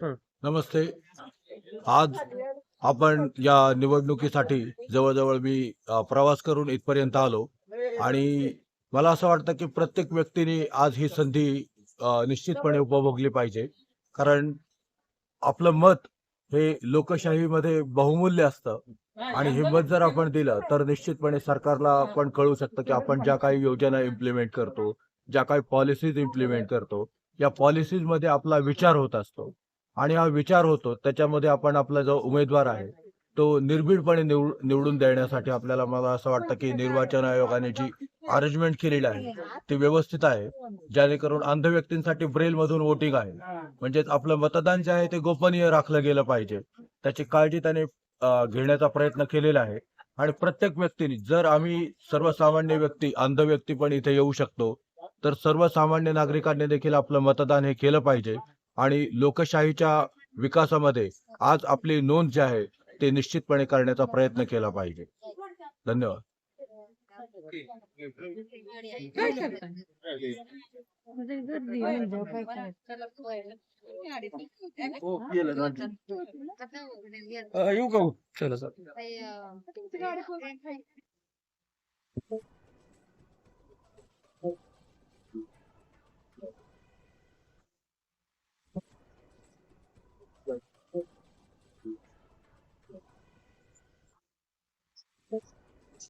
नमस्ते. आज आपण या निवडणुकीसाठी जवळजवळ मी प्रवास करून इथपर्यंत आलो आणि मला असं वाटतं की प्रत्येक व्यक्तीने आज ही संधी निश्चितपणे उपभोगली पाहिजे. कारण आपलं मत हे लोकशाहीमध्ये बहुमूल्य असतं आणि हे मत जर आपण दिलं तर निश्चितपणे सरकारला पण कळू शकतं की आपण ज्या काही योजना इम्प्लिमेंट करतो ज्या काही पॉलिसीज इम्प्लिमेंट करतो या पॉलिसीजमध्ये आपला विचार होत असतो. आणि हा विचार होतो. त्याच्यामध्ये आपण आपला जो उमेदवार आहे तो निर्भीडपणे निवड निवडून देण्यासाठी आपल्याला मला असं वाटतं की निर्वाचन आयोगाने जी अरेंजमेंट केलेली आहे ती व्यवस्थित आहे. जेणेकरून अंध व्यक्तींसाठी ब्रेल मधून वोटिंग आहे. म्हणजेच आपलं मतदान जे आहे ते गोपनीय राखलं गेलं पाहिजे. त्याची काळजी त्याने घेण्याचा प्रयत्न केलेला आहे. आणि प्रत्येक व्यक्तीने जर आम्ही सर्वसामान्य व्यक्ती अंध व्यक्ती पण इथे येऊ शकतो तर सर्वसामान्य नागरिकांनी देखील आपलं मतदान हे केलं पाहिजे. आणि लोकशाहीच्या विकासामध्ये आज आपली नोंद जी आहे ते निश्चितपणे करण्याचा प्रयत्न केला पाहिजे. धन्यवाद? येऊ का? चला